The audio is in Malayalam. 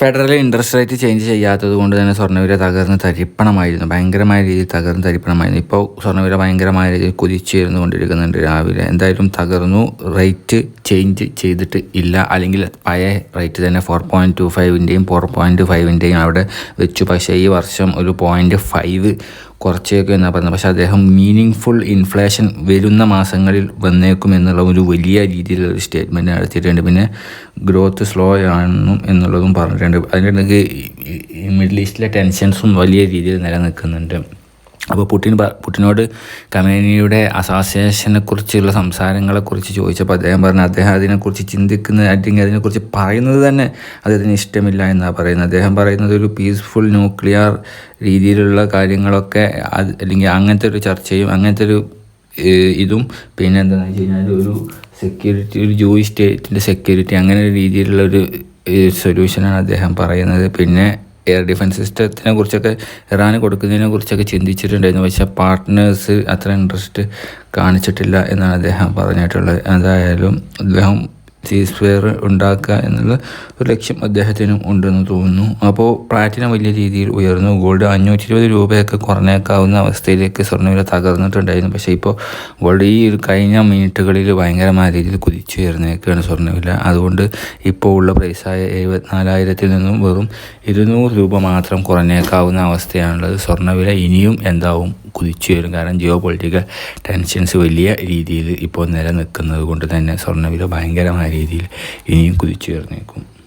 ഫെഡറൽ ഇൻട്രസ്റ്റ് റേറ്റ് ചേഞ്ച് ചെയ്യാത്തത് കൊണ്ട് തന്നെ സ്വർണവില തകർന്ന് തരിപ്പണമായിരുന്നു. ഭയങ്കരമായ രീതിയിൽ തകർന്ന് തരിപ്പണമായിരുന്നു. ഇപ്പോൾ സ്വർണവില ഭയങ്കരമായ രീതിയിൽ കുതിച്ചുയർന്നു കൊണ്ടിരിക്കുന്നുണ്ട് രാവിലെ. എന്തായാലും തകർന്നു. റേറ്റ് ചേഞ്ച് ചെയ്തിട്ട് ഇല്ല. അല്ലെങ്കിൽ പഴയ റേറ്റ് തന്നെ ഫോർ പോയിന്റ് ടു ഫൈവിന്റെയും ഫോർ പോയിന്റ് ഫൈവിന്റെയും അവിടെ വെച്ചു. പക്ഷേ ഈ വർഷം ഒരു പോയിന്റ് ഫൈവ് കുറച്ചേക്കും എന്നാണ് പറയുന്നത് പക്ഷേ അദ്ദേഹം മീനിങ് ഫുൾ ഇൻഫ്ലേഷൻ വരുന്ന മാസങ്ങളിൽ വന്നേക്കും എന്നുള്ള ഒരു വലിയ രീതിയിലുള്ള സ്റ്റേറ്റ്മെന്റ് നടത്തിയിട്ടുണ്ട്. പിന്നെ ഗ്രോത്ത് സ്ലോ ആണെന്നും എന്നുള്ളതും പറഞ്ഞിട്ടുണ്ട്. അതിന്റെ മിഡിൽ ഈസ്റ്റിലെ ടെൻഷൻസും വലിയ രീതിയിൽ നിലനിൽക്കുന്നുണ്ട്. അപ്പോൾ പുടിൻ പുടിനോട് കമേനിയുടെ അസോസിയേഷനെ കുറിച്ചുള്ള സംസാരങ്ങളെക്കുറിച്ച് ചോദിച്ചപ്പോൾ അദ്ദേഹം പറഞ്ഞു അദ്ദേഹം അതിനെക്കുറിച്ച് ചിന്തിക്കുന്നത് അല്ലെങ്കിൽ അതിനെക്കുറിച്ച് പറയുന്നത് തന്നെ അദ്ദേഹത്തിന് ഇഷ്ടമില്ല എന്നാണ് പറയുന്നത്. അദ്ദേഹം പറയുന്നത് ഒരു പീസ്ഫുൾ ന്യൂക്ലിയർ രീതിയിലുള്ള കാര്യങ്ങളൊക്കെ അല്ലെങ്കിൽ അങ്ങനത്തെ ഒരു ചർച്ചയും അങ്ങനത്തെ ഒരു ഇതും പിന്നെ എന്താണെന്ന് വെച്ച് കഴിഞ്ഞാൽ ഒരു സെക്യൂരിറ്റി ഒരു ജോയി സ്റ്റേറ്റിന്റെ സെക്യൂരിറ്റി അങ്ങനെ ഒരു രീതിയിലുള്ള ഒരു സൊല്യൂഷനാണ് അദ്ദേഹം പറയുന്നത്. പിന്നെ എയർ ഡിഫൻസ് സിസ്റ്റത്തിനെ കുറിച്ചൊക്കെ ഇറാന് കൊടുക്കുന്നതിനെ കുറിച്ചൊക്കെ ചിന്തിച്ചിട്ടുണ്ടായിരുന്നു. പക്ഷേ പാർട്ട്നേഴ്സ് അത്ര ഇൻട്രസ്റ്റ് കാണിച്ചിട്ടില്ല എന്നാണ് അദ്ദേഹം പറഞ്ഞിട്ടുള്ളത്. എന്തായാലും അദ്ദേഹം സീസ് ഫെയർ ഉണ്ടാക്കുക എന്നുള്ള ഒരു ലക്ഷ്യം അദ്ദേഹത്തിനും ഉണ്ടെന്ന് തോന്നുന്നു. അപ്പോൾ പ്ലാറ്റിനം വലിയ രീതിയിൽ ഉയർന്നു. ഗോൾഡ് അഞ്ഞൂറ്റി ഇരുപത് രൂപയൊക്കെ കുറഞ്ഞേക്കാവുന്ന അവസ്ഥയിലേക്ക് സ്വർണവില തകർന്നിട്ടുണ്ടായിരുന്നു. പക്ഷേ ഇപ്പോൾ ഗോൾഡ് ഈ ഒരു കഴിഞ്ഞ മിനിറ്റുകളിൽ ഭയങ്കരമായ രീതിയിൽ കുതിച്ചുയർന്നേക്കാണ് സ്വർണവില. അതുകൊണ്ട് ഇപ്പോൾ ഉള്ള പ്രൈസായ എഴുപത്തിനാലായിരത്തിൽ നിന്നും വെറും ഇരുന്നൂറ് രൂപ മാത്രം കുറഞ്ഞേക്കാവുന്ന അവസ്ഥയാണുള്ളത്. സ്വർണവില ഇനിയും എന്താവും? കുതിച്ചു വരും കാരണം ജിയോ പൊളിറ്റിക്കൽ ടെൻഷൻസ് വലിയ രീതിയിൽ ഇപ്പോൾ നിലനിൽക്കുന്നത് കൊണ്ട് തന്നെ സ്വർണവില ഭയങ്കരമായ രീതിയിൽ ഇനിയും കുതിച്ചു ഉയർന്നേക്കും